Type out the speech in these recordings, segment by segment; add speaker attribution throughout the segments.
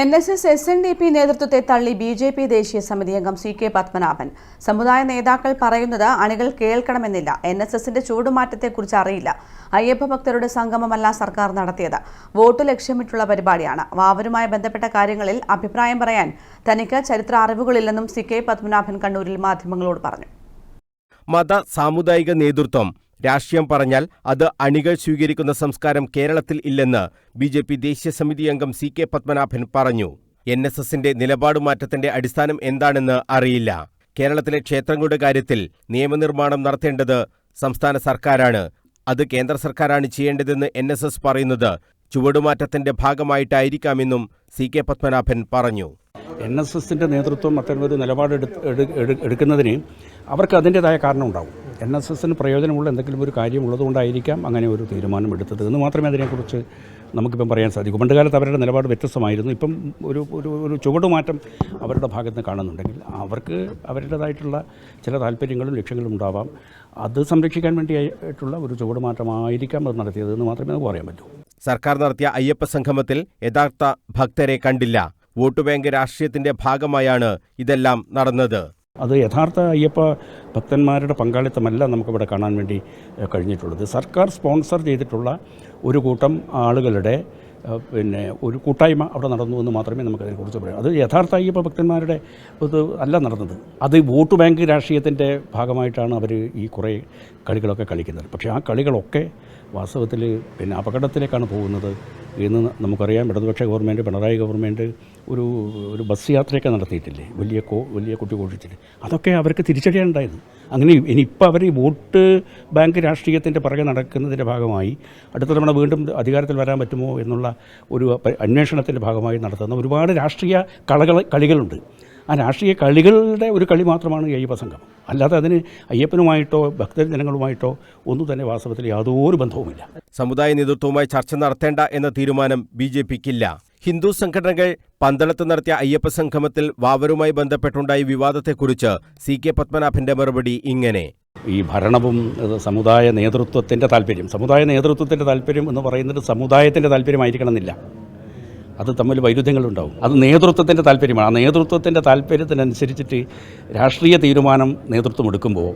Speaker 1: N S S S N D P നേതൃത്വത്തെ തള്ളി B J P ദേശീയ സമിതി അംഗം സി കെ പത്മനാഭൻ. സമുദായ നേതാക്കൾ പറയുന്നത് അണികൾ കേൾക്കണമെന്നില്ല. എൻ എസ് എസിന്റെ ചൂടുമാറ്റത്തെക്കുറിച്ച് അറിയില്ല. അയ്യപ്പ ഭക്തരുടെ സംഗമമല്ല സർക്കാർ നടത്തിയത്. വോട്ട് ലക്ഷ്യമിട്ടുള്ള പരിപാടിയാണ്. വാവരുമായി ബന്ധപ്പെട്ട കാര്യങ്ങളിൽ അഭിപ്രായം പറയാൻ തനിക്ക് ചരിത്ര അറിവുകളില്ലെന്നും സി കെ പത്മനാഭൻ കണ്ണൂരിൽ മാധ്യമങ്ങളോട് പറഞ്ഞു.
Speaker 2: മത സാമുദായിക നേതൃത്വം. രാഷ്ട്രീയം പറഞ്ഞാൽ അത് അണികൾ സ്വീകരിക്കുന്ന സംസ്കാരം കേരളത്തിൽ ഇല്ലെന്ന് ബി ജെ പി ദേശീയ സമിതി അംഗം സി കെ പത്മനാഭൻ പറഞ്ഞു. എൻ എസ് എസിന്റെ നിലപാട് മാറ്റത്തിന്റെ അടിസ്ഥാനം എന്താണെന്ന് അറിയില്ല. കേരളത്തിലെ ക്ഷേത്രങ്ങളുടെ കാര്യത്തിൽ നിയമനിർമ്മാണം നടത്തേണ്ടത് സംസ്ഥാന സർക്കാരാണ്. അത് കേന്ദ്ര സർക്കാരാണ് ചെയ്യേണ്ടതെന്ന് എൻ എസ് എസ് പറയുന്നത് ചുവടുമാറ്റത്തിന്റെ ഭാഗമായിട്ടായിരിക്കാമെന്നും സി കെ പത്മനാഭൻ പറഞ്ഞു.
Speaker 3: എൻ എസ് എസിന്റെ നേതൃത്വം അത്തരമൊരു നിലപാട് എടുക്കുന്നതിന് അവർക്ക് അതിന്റെതായ കാരണം ഉണ്ടാവും. എൻ എസ് എസിന് പ്രയോജനമുള്ള എന്തെങ്കിലും ഒരു കാര്യം ഉള്ളതുകൊണ്ടായിരിക്കാം അങ്ങനെ ഒരു തീരുമാനം എടുത്തത് എന്ന് മാത്രമേ അതിനെക്കുറിച്ച് നമുക്കിപ്പം പറയാൻ സാധിക്കൂ. പണ്ട് കാലത്ത് അവരുടെ നിലപാട് വ്യത്യസ്തമായിരുന്നു. ഇപ്പം ഒരു ഒരു ഒരു ചുവടുമാറ്റം അവരുടെ ഭാഗത്ത് നിന്ന് കാണുന്നുണ്ടെങ്കിൽ അവർക്ക് അവരുടേതായിട്ടുള്ള ചില താല്പര്യങ്ങളും ലക്ഷ്യങ്ങളും ഉണ്ടാവാം. അത് സംരക്ഷിക്കാൻ വേണ്ടിയായിട്ടുള്ള ഒരു ചുവടുമാറ്റമായിരിക്കാം അത് നടത്തിയത് എന്ന് മാത്രമേ നമുക്ക് പറയാൻ പറ്റൂ.
Speaker 2: സർക്കാർ നടത്തിയ അയ്യപ്പ സംഗമത്തിൽ യഥാർത്ഥ ഭക്തരെ കണ്ടില്ല. വോട്ട് ബാങ്ക് രാഷ്ട്രീയത്തിന്റെ ഭാഗമായാണ് ഇതെല്ലാം നടന്നത്.
Speaker 3: അത് യഥാർത്ഥ അയ്യപ്പ ഭക്തന്മാരുടെ പങ്കാളിത്തമല്ല നമുക്കിവിടെ കാണാൻ വേണ്ടി കഴിഞ്ഞിട്ടുള്ളത്. സർക്കാർ സ്പോൺസർ ചെയ്തിട്ടുള്ള ഒരു കൂട്ടം ആളുകളുടെ പിന്നെ ഒരു കൂട്ടായ്മ അവിടെ നടന്നു എന്ന് മാത്രമേ നമുക്കതിനെക്കുറിച്ച് പറയാം അത് യഥാർത്ഥ അയ്യപ്പ ഭക്തന്മാരുടെ ഇത് അല്ല നടന്നത്. അത് വോട്ട് ബാങ്ക് രാഷ്ട്രീയത്തിന്റെ ഭാഗമായിട്ടാണ് അവർ ഈ കുറേ കളികളൊക്കെ കളിക്കുന്നത്. പക്ഷേ ആ കളികളൊക്കെ വാസ്തവത്തിൽ പിന്നെ അപകടത്തിലേക്കാണ് പോകുന്നത് എന്ന് നമുക്കറിയാം. ഇടതുപക്ഷ ഗവൺമെന്റ് പിണറായി ഗവൺമെന്റ് ഒരു ഒരു ബസ് യാത്രയൊക്കെ നടത്തിയിട്ടില്ലേ? വലിയ കോ വലിയ കുട്ടി കോഴിച്ചിട്ട് അതൊക്കെ അവർക്ക് തിരിച്ചടിയാണ് ഉണ്ടായത് അങ്ങനെ ഇനി ഇപ്പോൾ അവർ ഈ വോട്ട് ബാങ്ക് രാഷ്ട്രീയത്തിന്റെ പുറകെ നടക്കുന്നതിന്റെ ഭാഗമായി അടുത്ത തവണ വീണ്ടും അധികാരത്തിൽ വരാൻ പറ്റുമോ എന്നുള്ള ഒരു അന്വേഷണത്തിന്റെ ഭാഗമായി നടത്തുന്ന ഒരുപാട് രാഷ്ട്രീയ കളകൾ കളികളുണ്ട്. ആ രാഷ്ട്രീയ കളികളുടെ ഒരു കളി മാത്രമാണ് ഈ സംഘം അല്ലാതെ അതിന് അയ്യപ്പനുമായിട്ടോ ഭക്തജനങ്ങളുമായിട്ടോ ഒന്നും തന്നെ വാസ്തവത്തിൽ യാതൊരു ബന്ധവുമില്ല.
Speaker 2: സമുദായ നേതൃത്വവുമായി ചർച്ച നടത്തേണ്ട എന്ന തീരുമാനം ബി ജെ പിക്കില്ല. ഹിന്ദു സംഘടനകൾ പന്തളത്ത് നടത്തിയ അയ്യപ്പ സംഗമത്തിൽ വാവരുമായി ബന്ധപ്പെട്ടുണ്ടായ വിവാദത്തെക്കുറിച്ച് സി കെ പത്മനാഭന്റെ മറുപടി ഇങ്ങനെ.
Speaker 3: ഈ ഭരണവും സമുദായ നേതൃത്വത്തിന്റെ താല്പര്യം സമുദായ നേതൃത്വത്തിന്റെ താല്പര്യം എന്ന് പറയുന്നത് സമുദായത്തിന്റെ താല്പര്യമായിരിക്കണം എന്നില്ല. അത് തമ്മിൽ വൈരുദ്ധ്യങ്ങളുണ്ടാവും. അത് നേതൃത്വത്തിന്റെ താല്പര്യമാണ്. ആ നേതൃത്വത്തിന്റെ താല്പര്യത്തിനനുസരിച്ചിട്ട് രാഷ്ട്രീയ തീരുമാനം നേതൃത്വം എടുക്കുമ്പോൾ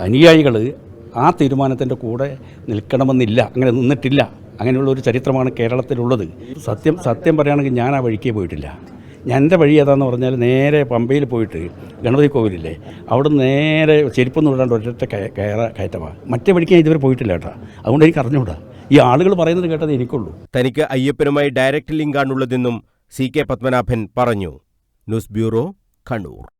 Speaker 3: അനുയായികൾ ആ തീരുമാനത്തിന്റെ കൂടെ നിൽക്കണമെന്നില്ല അങ്ങനെ നിന്നിട്ടില്ല അങ്ങനെയുള്ള ഒരു ചരിത്രമാണ് കേരളത്തിലുള്ളത്. സത്യം സത്യം പറയുകയാണെങ്കിൽ ഞാൻ ആ വഴിക്കേ പോയിട്ടില്ല. ഞാൻ എന്റെ വഴി ഏതാന്ന് പറഞ്ഞാൽ നേരെ പമ്പയിൽ പോയിട്ട് ഗണപതി കോവിലില്ലേ അവിടെ നേരെ ചെരുപ്പൊന്നും ഇടാണ്ട് ഒരൊറ്റ കയറ കയറ്റമാണ് മറ്റേ വഴിക്ക് ഞാൻ ഇതുവരെ പോയിട്ടില്ല കേട്ടോ. അതുകൊണ്ട് എനിക്ക് അറിഞ്ഞുകൂടാ. ഈ ആളുകൾ പറയുന്നത് കേട്ടത് എനിക്കുള്ളൂ.
Speaker 2: തനിക്ക് അയ്യപ്പനുമായി ഡയറക്റ്റ് ലിങ്കാണുള്ളതെന്നും സി കെ പത്മനാഭൻ പറഞ്ഞു. News bureau Kannur.